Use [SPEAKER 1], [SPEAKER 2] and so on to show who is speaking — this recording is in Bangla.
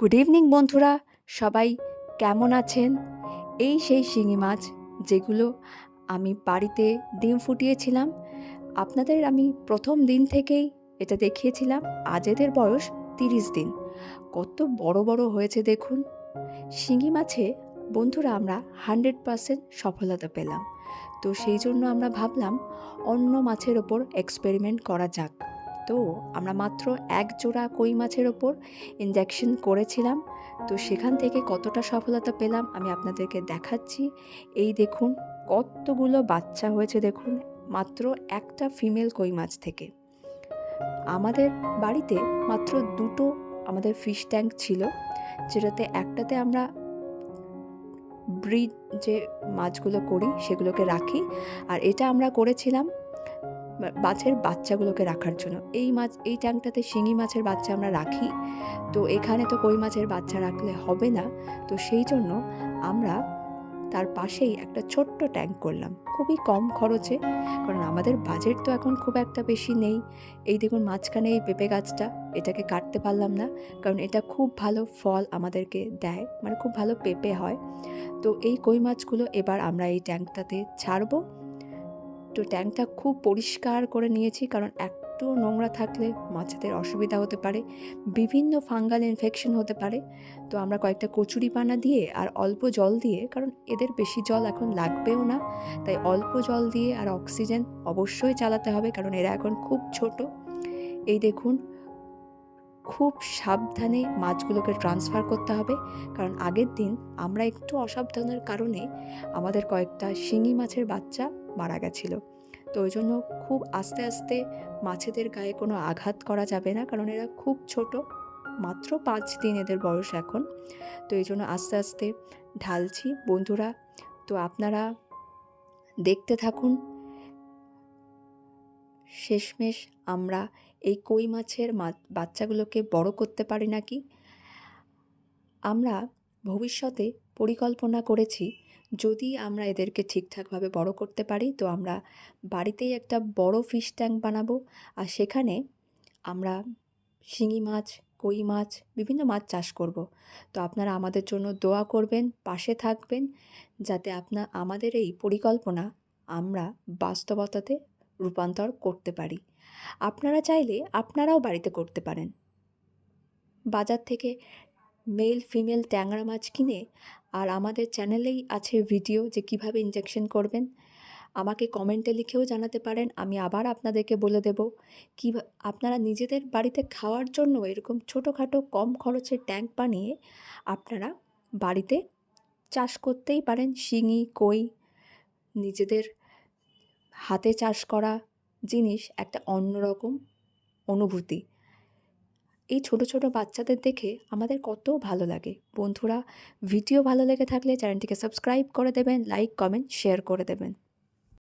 [SPEAKER 1] গুড ইভিনিং বন্ধুরা। সবাই কেমন আছেন? এই সেই শিঙি মাছ যেগুলো আমি বাড়িতে ডিম ফুটিয়েছিলাম। আপনাদের আমি প্রথম দিন থেকেই এটা দেখিয়েছিলাম। আজ এদের বয়স তিরিশ দিন। কত বড় বড় হয়েছে দেখুন। শিঙি মাছে বন্ধুরা আমরা হান্ড্রেড পারসেন্ট সফলতা পেলাম। তো সেই জন্য আমরা ভাবলাম অন্য মাছের ওপর এক্সপেরিমেন্ট করা যাক। তো আমরা মাত্র এক জোড়া কই মাছের ওপর ইঞ্জেকশন করেছিলাম। তো সেখান থেকে কতটা সফলতা পেলাম আমি আপনাদেরকে দেখাচ্ছি। এই দেখুন, কতগুলো বাচ্চা হয়েছে দেখুন, মাত্র একটা ফিমেল কই মাছ থেকে। আমাদের বাড়িতে মাত্র দুটো আমাদের ফিশ ট্যাঙ্ক ছিল, যেটাতে একটাতে আমরা ব্রিড যে মাছগুলো করি সেগুলোকে রাখি। আর এটা আমরা করেছিলাম মাছের বাচ্চাগুলোকে রাখার জন্য। এই মাছ, এই ট্যাঙ্কটাতে শিঙি মাছের বাচ্চা আমরা রাখি। তো এখানে তো কই মাছের বাচ্চা রাখলে হবে না। তো সেই জন্য আমরা তার পাশেই একটা ছোট্ট ট্যাঙ্ক করলাম। খুবই কম খরচে, কারণ আমাদের বাজেট তো এখন খুব একটা বেশি নেই। এই দেখুন মাঝখানে এই পেঁপে গাছটা, এটাকে কাটতে পারলাম না, কারণ এটা খুব ভালো ফল আমাদেরকে দেয় মানে খুব ভালো পেঁপে হয়। তো এই কই মাছগুলো এবার আমরা এই ট্যাঙ্কটাতে ছাড়বো। তো ট্যাঙ্কটা খুব পরিষ্কার করে নিয়েছি, কারণ একটু নোংরা থাকলে মাছেদের অসুবিধা হতে পারে, বিভিন্ন ফাঙ্গাল ইনফেকশন হতে পারে। তো আমরা কয়েকটা কচুরি পানা দিয়ে আর অল্প জল দিয়ে, কারণ এদের বেশি জল এখন লাগবেও না, তাই অল্প জল দিয়ে আর অক্সিজেন অবশ্যই চালাতে হবে, কারণ এরা এখন খুব ছোট। এই দেখুন খুব সাবধানে মাছগুলোকে ট্রান্সফার করতে হবে। কারণ আগের দিন আমরা একটু অসাবধানের কারণে আমাদের কয়েকটা শিঙি মাছের বাচ্চা মারা গেছিল। তো ওই জন্য খুব আস্তে আস্তে মাছেদের গায়ে কোনো আঘাত করা যাবে না, কারণ এরা খুব ছোট, মাত্র পাঁচ দিন এদের বয়স এখন। তো এই জন্য আস্তে আস্তে ঢালছি। বন্ধুরা, তো আপনারা দেখতে থাকুন শেষমেশ আমরা এই কই মাছের বাচ্চাগুলোকে বড় করতে পারি নাকি? আমরা ভবিষ্যতে পরিকল্পনা করেছি, যদি আমরা এদেরকে ঠিকঠাকভাবে বড় করতে পারি, তো আমরা বাড়িতেই একটা বড় ফিশ ট্যাঙ্ক বানাবো। আর সেখানে আমরা শিঙি মাছ, কই মাছ, বিভিন্ন মাছ চাষ করব। তো আপনারা আমাদের জন্য দোয়া করবেন, পাশে থাকবেন, যাতে আপনার আমাদের এই পরিকল্পনা আমরা বাস্তবতাতে রূপান্তর করতে পারি। আপনারা চাইলে আপনারাও বাড়িতে করতে পারেন। বাজার থেকে মেল, ফিমেল ট্যাংরা মাছ কিনে আর আমাদের চ্যানেলেই আছে ভিডিও যে কীভাবে ইঞ্জেকশন করবেন। আমাকে কমেন্টে লিখেও জানাতে পারেন, আমি আবার আপনাদেরকে বলে দেব কি আপনারা নিজেদের বাড়িতে খাওয়ার জন্য এরকম ছোটোখাটো কম খরচের ট্যাঙ্ক বানিয়ে আপনারা বাড়িতে চাষ করতেই পারেন। শিঙি, কই, নিজেদের হাতে চাষ করা জিনিস একটা অন্যরকম অনুভূতি। এই ছোট ছোট বাচ্চাদের দেখে আমাদের কত ভালো লাগে। বন্ধুরা, ভিডিও ভালো লেগে থাকলে চ্যানেলটিকে সাবস্ক্রাইব করে দেবেন, লাইক, কমেন্ট, শেয়ার করে দেবেন।